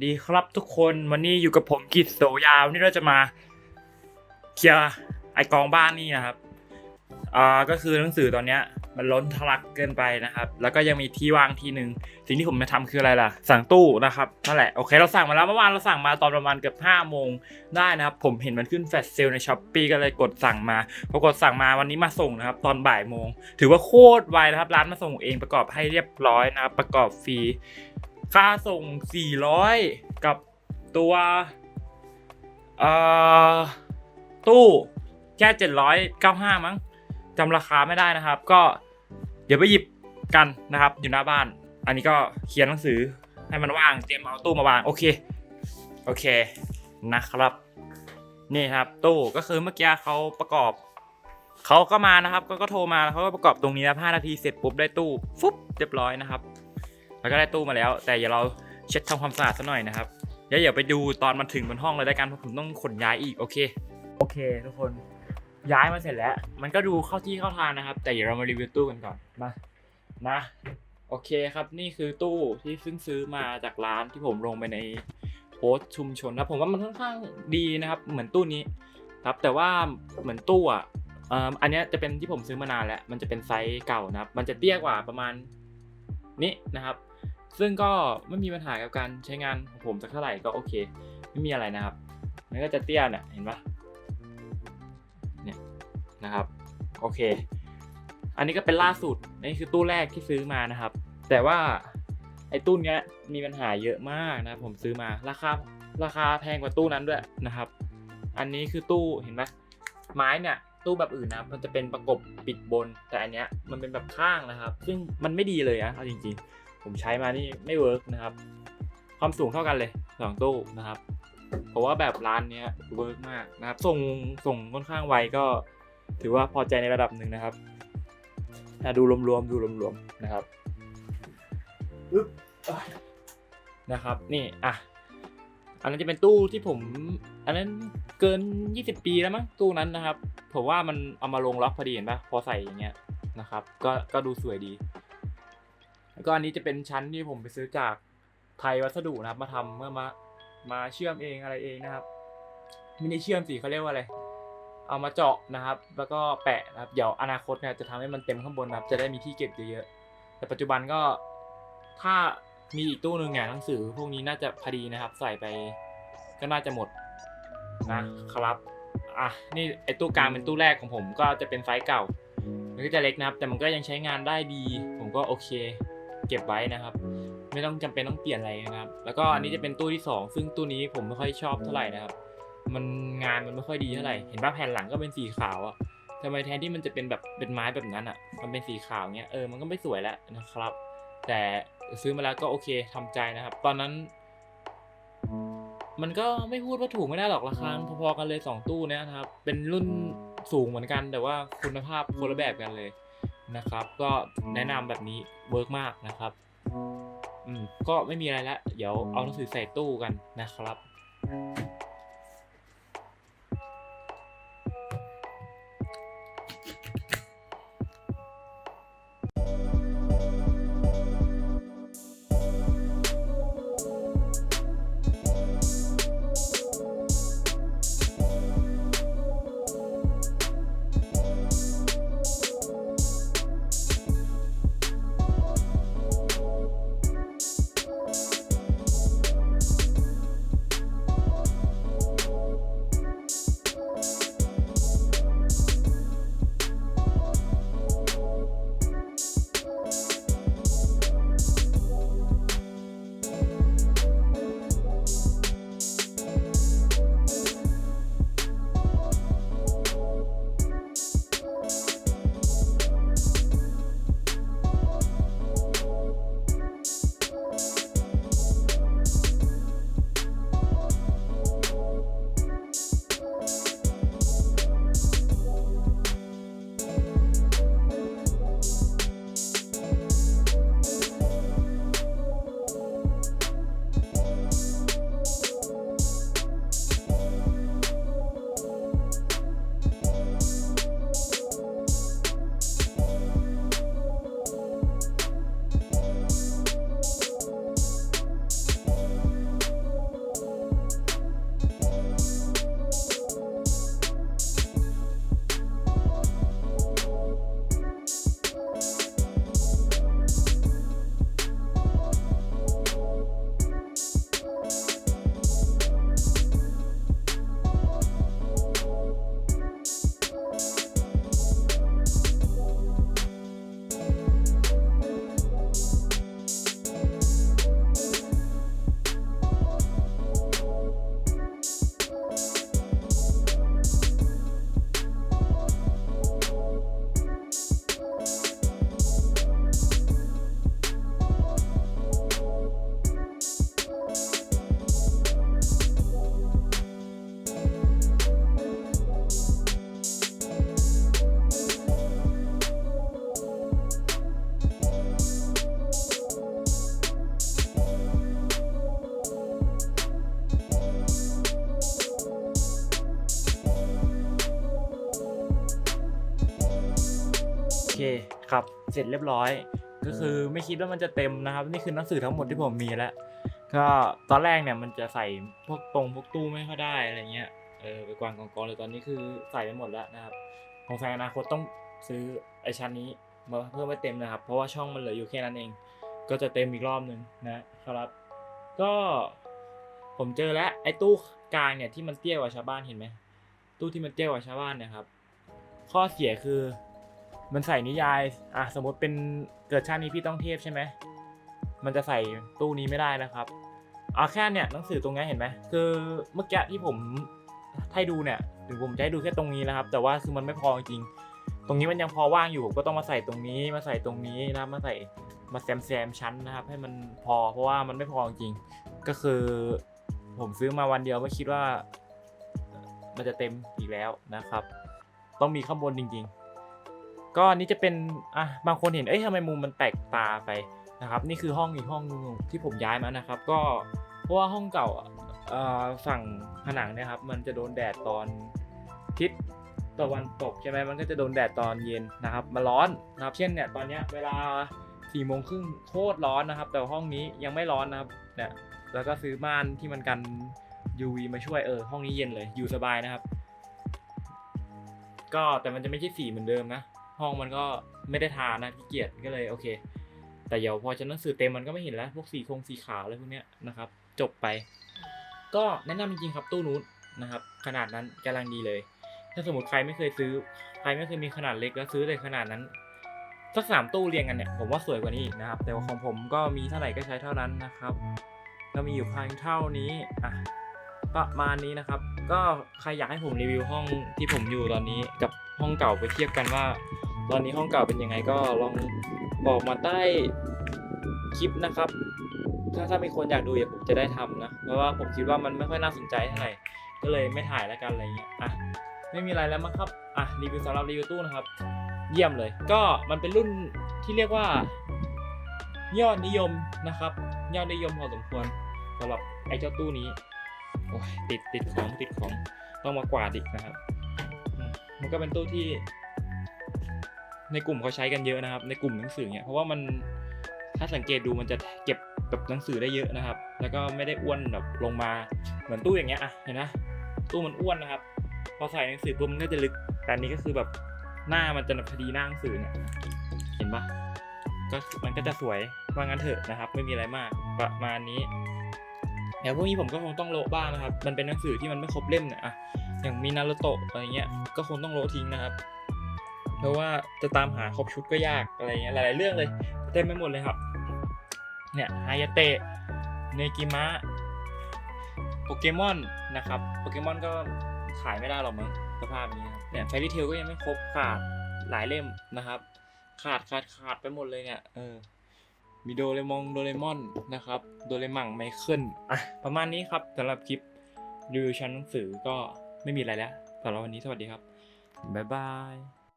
ดีครับทุกคนวันนี้อยู่กับผมกิจโสยาวนี่เราจะมาเคลียร์ไอกองบ้านนี่นะครับอ่าก็คือหนังสือตอนเนี้ย มันล้นทะลักเกินไปนะครับ แล้วก็ยังมีที่ว่างที่หนึ่งสิ่งที่ผมจะทำคืออะไรล่ะ สั่งตู้นะครับนั่นแหละโอเคเราสั่งมาแล้วเมื่อวานเราสั่งมาตอนประมาณเกือบห้าโมงได้นะครับ ผมเห็นมันขึ้นแฟลชเซลในช้อปปีก็เลยกดสั่งมาพอกดสั่งมาวันนี้มาส่งนะครับ ตอนบ่ายโมง ถือว่าโคตรไวนะครับ ร้านมาส่งเองประกอบให้เรียบร้อยนะครับประกอบฟรี ค่าส่ง 400 กับตัวตู้แค่ 795 มั้งจำราคาไม่ได้นะครับ ก็เดี๋ยวไปหยิบกันนะครับ อยู่หน้าบ้าน อันนี้ก็เขียนหนังสือให้มันว่างเตรียมเอาตู้มาวางโอเคโอเคนะครับ นี่ครับ ตู้ก็คือเมื่อกี้เขาประกอบเขาก็มานะครับ ก็ก็โทรมาแล้วเขาก็ประกอบตรงนี้นะ5นาทีเสร็จปุ๊บได้ตู้ฟุ๊บเรียบร้อยนะครับ แล้วก็ได้ตู้มาแล้ว แต่อย่าเราเช็ดทำความสะอาดซะหน่อยนะครับเดี๋ยวอย่าไปดูตอนมันถึงบนห้องเลยได้กันเพราะผมต้องขนย้ายอีกโอเค โอเค ทุกคนย้ายมาเสร็จแล้ว มันก็ดูเข้าที่เข้าทางนะครับ แต่เดี๋ยวเรามารีวิวตู้กันก่อนมานะโอเคครับนี่คือตู้ที่เพิ่งซื้อมาจากร้านที่ผมลงไปในโพสชุมชนนะผมว่ามันค่อนข้างดีนะครับ เหมือนตู้นี้ครับแต่ว่าเหมือนตู้อะอ่ออันนี้จะเป็นที่ผมซื้อมานานแล้ว มันจะเป็นไซส์เก่านะครับ มันจะเตี้ยกว่าประมาณนี้นะครับ ซึ่งก็ไม่มีปัญหากับการใช้งานของผมสักเท่าไหร่ก็โอเค ไม่มีอะไรนะครับมันก็จะเตี้ยเนี่ยเห็นปะเนี่ยนะครับโอเค อันนี้ก็เป็นล่าสุดนี่คือตู้แรกที่ซื้อมานะครับ แต่ว่าไอ้ตู้เนี้ยมีปัญหาเยอะมากนะผมซื้อมาราคาราคาแพงกว่าตู้นั้นด้วยนะครับ อันนี้คือตู้เห็นไหมไม้เนี่ยตู้แบบอื่นนะมันจะเป็นประกบปิดบน แต่อันเนี้ยมันเป็นแบบข้างนะครับ ซึ่งมันไม่ดีเลยนะเอาจริงๆ ผมใช้มานี่ไม่เวิร์กนะครับ ความสูงเท่ากันเลยสองตู้นะครับเพราะว่าแบบร้านเนี้ยเวิร์กมากนะครับ ส่งส่งค่อนข้างไวก็ถือว่าพอใจในระดับหนึ่งนะครับอะดูรวมๆดูรวมๆนะครับอึ๊บอะนะครับ นี่อะอันนั้นจะเป็นตู้ที่ผม อันนั้นเกิน 20 ปีแล้วมั้งตู้นั้นนะครับ ผมว่ามันเอามาลงล็อกพอดีเห็นปะพอใส่อย่างเงี้ยนะครับ ก็ก็ดูสวยดี แล้วก็อันนี้จะเป็นชั้นที่ผมไปซื้อจากไทยวัสดุนะครับ มาทำเมื่อมามาเชื่อมเองอะไรเองนะครับไม่ได้เชื่อมสิเขาเรียกว่าอะไรเอามาเจาะนะครับ แล้วก็แปะนะครับเดี๋ยวอนาคตเนี่ยจะทำให้มันเต็มข้างบนนะครับ จะได้มีที่เก็บเยอะๆแต่ปัจจุบันก็ถ้ามีอีกตู้หนึ่งเนี่ยหนังสือพวกนี้น่าจะพอดีนะครับ ใส่ไปก็น่าจะหมดนะครับอะนี่ไอตู้กลางเป็นตู้แรกของผมก็จะเป็นไซส์เก่า มันก็จะเล็กนะครับ แต่มันก็ยังใช้งานได้ดี ผมก็โอเค เก็บไว้นะครับ ไม่ต้องจำเป็นต้องเปลี่ยนอะไรนะครับ แล้วก็อันนี้จะเป็นตู้ที่สองซึ่งตู้นี้ผมไม่ค่อยชอบเท่าไหร่นะครับ มันงานมันไม่ค่อยดีเท่าไหร่ เห็นป่ะแผ่นหลังก็เป็นสีขาวอะทำไมแทนที่มันจะเป็นแบบเป็นไม้แบบนั้นอะมันเป็นสีขาวเงี้ย เออ มันก็ไม่สวยแล้วนะครับ แต่ซื้อมาแล้วก็โอเคทำใจนะครับ ตอนนั้น มันก็ไม่พูดว่าถูกไม่ได้หรอกราคาพอๆกันเลยสองตู้เนี้ยนะครับ เป็นรุ่นสูงเหมือนกันแต่ว่าคุณภาพคนละแบบกันเลย นะครับ ก็แนะนำแบบนี้เวิร์กมากนะครับอืมก็ไม่มีอะไรละเดี๋ยวเอาหนังสือใส่ตู้กันนะครับ ครับเสร็จเรียบร้อย ก็คือไม่คิดว่ามันจะเต็มนะครับ นี่คือหนังสือทั้งหมดที่ผมมีแล้วก็ตอนแรกเนี่ยมันจะใส่พวกตรงพวกตู้ไม่ค่อยได้อะไรเงี้ยเออไปกวางกองกองเลยตอนนี้คือใส่ไปหมดแล้วนะครับของแฟนอนาคตต้องซื้อไอชั้นนี้มาเพิ่มให้เต็มนะครับ เพราะว่าช่องมันเหลืออยู่แค่นั้นเอง ก็จะเต็มอีกรอบหนึ่งนะครับ ก็ผมเจอแล้วไอ้ตู้กลางเนี่ยที่มันเตี้ยกว่าชาวบ้านเห็นไหมตู้ที่มันเตี้ยกว่าชาวบ้านนี่ยครับ ข้อเสียคือ มันใส่นิยาย อะสมมติเป็นเกิดชาตินี้พี่ต้องเทพใช่ไหม มันจะใส่ตู้นี้ไม่ได้นะครับเอาแค่เนี่ยหนังสือตรงนี้เห็นไหมคือเมื่อกี้ที่ผมให้ดูเนี่ยถึงผมจะให้ดูแค่ตรงนี้นะครับ แต่ว่าคือมันไม่พอจริง ตรงนี้มันยังพอว่างอยู่ผมก็ต้องมาใส่ตรงนี้มาใส่ตรงนี้นะครับมาใส่มาแซมแซมชั้นนะครับ ให้มันพอเพราะว่ามันไม่พอจริง ก็คือ ผมซื้อมาวันเดียวไม่คิดว่า มันจะเต็มอีกแล้วนะครับ ต้องมีข้างบนจริง ๆ ก็อันนี้จะเป็นอะบางคนเห็นเอ้ยทำไมมุมมันแตกตาไปนะครับนี่คือห้องอีกห้องนึงที่ผมย้ายมานะครับ ก็เพราะว่าห้องเก่าอะเอ่อฝั่งผนังเนะครับ มันจะโดนแดดตอนทิศตะวันตกใช่ไหมมันก็จะโดนแดดตอนเย็นนะครับมาร้อนนะครับ เช่นเนี่ยตอนเนี้ยเวลาสี่โมงครึ่งโคตรร้อนนะครับ แต่ห้องนี้ยังไม่ร้อนนะครับเนี่ยแล้วก็ซื้อม่านที่มันกัน UV มาช่วยเออห้องนี้เย็นเลยอยู่สบายนะครับ ก็แต่มันจะไม่ใช่สีเหมือนเดิมนะ ห้องมันก็ไม่ได้ทานะขี้เกียจก็เลยโอเค แต่เดี๋ยวพอจะหนังสือเต็มมันก็ไม่เห็นแล้ว พวกสีคงสีขาวอะไรพวกเนี้ยนะครับ จบไป ก็แนะนำจริงๆครับตู้นู้นนะครับ ขนาดนั้นกำลังดีเลย ถ้าสมมติใครไม่เคยซื้อ ใครไม่เคยมีขนาดเล็กแล้วซื้อเลยขนาดนั้นสักสามตู้เรียงกันเนี่ยผมว่าสวยกว่านี้นะครับ แต่ว่าของผมก็มีเท่าไหร่ก็ใช้เท่านั้นนะครับก็มีอยู่เพียงเท่านี้อะประมาณนี้นะครับ ก็ใครอยากให้ผมรีวิวห้องที่ผมอยู่ตอนนี้กับ ห้องเก่าไปเทียบกันว่า ตอนนี้ห้องเก่าเป็นยังไงก็ลองบอกมาใต้คลิปนะครับ ถ้าถ้ามีคนอยากดูอย่าผมจะได้ทำนะ เพราะว่าผมคิดว่ามันไม่ค่อยน่าสนใจเท่าไหร่ ก็เลยไม่ถ่ายแล้วกันอะไรเงี้ย อะ ไม่มีอะไรแล้วมั้งครับ อะรีวิวสำหรับรีวิวตู้นะครับ เยี่ยมเลย ก็มันเป็นรุ่นที่เรียกว่า ยอดนิยมนะครับ ยอดนิยมพอสมควรสำหรับไอ้เจ้าตู้นี้ โอ้ยติดติดของติดของต้องมากวาดอีกนะครับ มันก็เป็นตู้ที่ ในกลุ่มเขาใช้กันเยอะนะครับ ในกลุ่มหนังสือเนี่ยเพราะว่ามันถ้าสังเกตดูมันจะเก็บแบบหนังสือได้เยอะนะครับ แล้วก็ไม่ได้อ้วนแบบลงมาเหมือนตู้อย่างเงี้ยอะเห็นนะตู้มันอ้วนนะครับ พอใส่หนังสือปุ๊บมันก็จะลึก แต่อันนี้ก็คือแบบหน้ามันจะพอดีหน้าหนังสือเนี่ยเห็นปะก็มันก็จะสวยว่างั้นเถอะนะครับ ไม่มีอะไรมากประมาณนี้ เดี๋ยวพวกนี้ผมก็คงต้องโละบ้างนะครับ มันเป็นหนังสือที่มันไม่ครบเล่มเนี่ยอะอย่างมีนารโตะอะไรเงี้ย ก็คงต้องโละทิ้งนะครับเพราะว่าจะตามหาครบชุดก็ยากอะไรเงี้ย หลาย ๆ เรื่องเลย เต็มไปหมดเลยครับ เนี่ยฮายาเตะ เนกิมะ โปเกมอนนะครับ โปเกมอนก็ขายไม่ได้หรอกมั้งสภาพนี้เนี่ยไฟรีเทลก็ยังไม่ครบขาดหลายเล่มนะครับ ขาดขาดขาดไปหมดเลยเนี่ย เออ มีโดเรมองโดเรมอนนะครับ โดเรมังไมเคิลอะประมาณนี้ครับสำหรับคลิปรีวิวชั้นหนังสือก็ไม่มีอะไรแล้วสำหรับวันนี้สวัสดีครับ บ๊ายบาย